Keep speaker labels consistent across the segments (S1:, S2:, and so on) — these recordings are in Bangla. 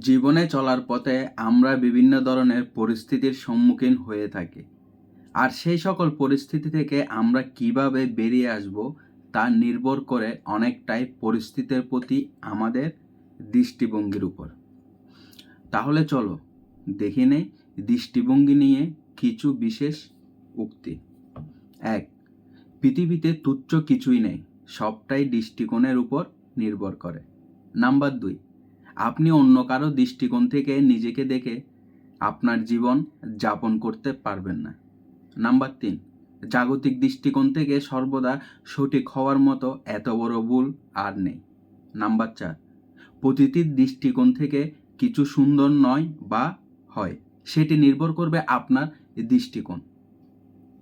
S1: জীবনে চলার পথে আমরা বিভিন্ন ধরনের পরিস্থিতির সম্মুখীন হয়ে থাকি। আর সেই সকল পরিস্থিতি থেকে আমরা কীভাবে বেরিয়ে আসব, তা নির্ভর করে অনেকটাই পরিস্থিতির প্রতি আমাদের দৃষ্টিভঙ্গির উপর। তাহলে চলো, দেখে নেই দৃষ্টিভঙ্গি নিয়ে কিছু বিশেষ উক্তি। এক, পৃথিবীতে তুচ্ছ কিছুই নেই, সবটাই দৃষ্টিকোণের উপর নির্ভর করে। নাম্বার দুই আপনি অন্য কারও দৃষ্টিকোণ থেকে নিজেকে দেখে আপনার জীবন যাপন করতে পারবেন না। নাম্বার তিন, জাগতিক দৃষ্টিকোণ থেকে সর্বদা সঠিক হওয়ার মতো এত বড় ভুল আর নেই। নাম্বার চার প্রতিটি দৃষ্টিকোণ থেকে কিছু সুন্দর নয় বা হয়, সেটি নির্ভর করবে আপনার দৃষ্টিকোণ।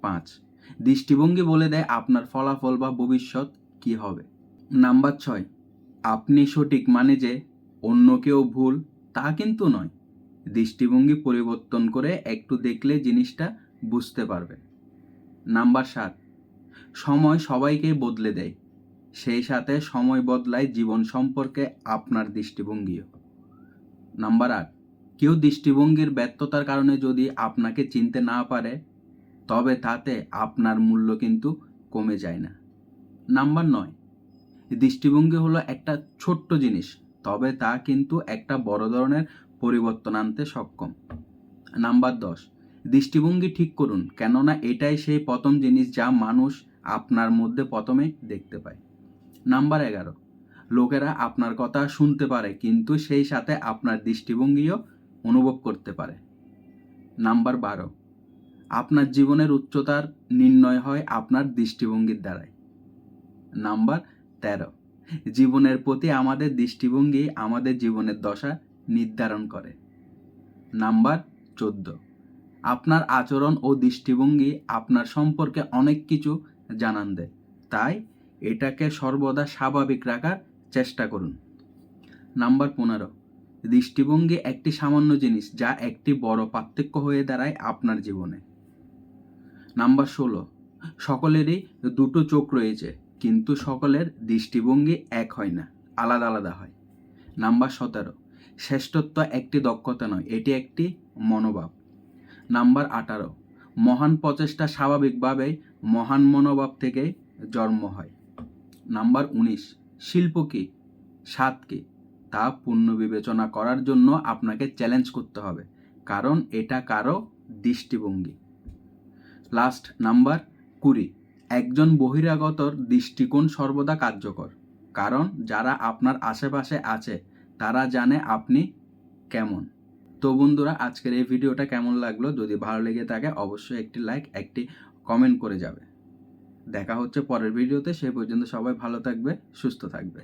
S1: পাঁচ, দৃষ্টিভঙ্গি বলে দেয় আপনার ফলাফল বা ভবিষ্যৎ কি হবে। নাম্বার ছয়, আপনি সঠিক মানে যে অন্য কেউ ভুল, তা কিন্তু নয়। দৃষ্টিভঙ্গি পরিবর্তন করে একটু দেখলে জিনিসটা বুঝতে পারবে। নাম্বার সাত, সময় সবাইকে বদলে দেয়। সেই সাথে সময় বদলায় জীবন সম্পর্কে আপনার দৃষ্টিভঙ্গিও। নাম্বার আট, কেউ দৃষ্টিভঙ্গির ব্যর্থতার কারণে যদি আপনাকে চিনতে না পারে, তবে তাতে আপনার মূল্য কিন্তু কমে যায় না। নাম্বার নয়, দৃষ্টিভঙ্গি হলো একটা ছোট্ট জিনিস। তবে তা কিন্তু একটা বড় ধরনের পরিবর্তন আনতে সক্ষম। নাম্বার দশ, দৃষ্টিভঙ্গি ঠিক করুন, কেননা এটাই সেই প্রথম জিনিস যা মানুষ আপনার মধ্যে প্রথমে দেখতে পায়। নাম্বার এগারো, লোকেরা আপনার কথা শুনতে পারে, কিন্তু সেই সাথে আপনার দৃষ্টিভঙ্গিও অনুভব করতে পারে। নাম্বার বারো, আপনার জীবনের উচ্চতার নির্ণয় হয় আপনার দৃষ্টিভঙ্গির দ্বারাই। নাম্বার তেরো জীবনের প্রতি আমাদের দৃষ্টিভঙ্গি আমাদের জীবনের দশা নির্ধারণ করে। নাম্বার চোদ্দ। আপনার আচরণ ও দৃষ্টিভঙ্গি আপনার সম্পর্কে অনেক কিছু জানান দেয়। তাই এটাকে সর্বদা স্বাভাবিক রাখার চেষ্টা করুন। নাম্বার পনেরো। দৃষ্টিভঙ্গি একটি সামান্য জিনিস যা একটি বড় পার্থক্য হয়ে দাঁড়ায় আপনার জীবনে। নাম্বার ষোলো। সকলেরই দুটো চোখ রয়েছে। কিন্তু সকলের দৃষ্টিভঙ্গি এক হয় না, আলাদা আলাদা হয়। নাম্বার সতেরো, শ্রেষ্ঠত্ব একটি দক্ষতা নয়, এটি একটি মনোভাব। নাম্বার আঠারো, মহান প্রচেষ্টা স্বাভাবিকভাবেই মহান মনোভাব থেকে জন্ম হয়। নাম্বার উনিশ, শিল্প কি? স্বাদ কি? তা পূর্ণ বিবেচনা করার জন্য আপনাকে চ্যালেঞ্জ করতে হবে, কারণ এটা কারও দৃষ্টিভঙ্গি। লাস্ট নাম্বার কুড়ি একজন বহিরাগতর দৃষ্টিকোণ সর্বদা কার্যকর, কারণ যারা আপনার আশেপাশে আছে, তারা জানে আপনি কেমন। তো বন্ধুরা, আজকের এই ভিডিওটা কেমন লাগল? যদি ভালো লেগে থাকে, অবশ্যই একটি লাইক, একটি কমেন্ট করে যাবে। দেখা হচ্ছে পরের ভিডিওতে, সে পর্যন্ত সবাই ভালো থাকবে, সুস্থ থাকবে।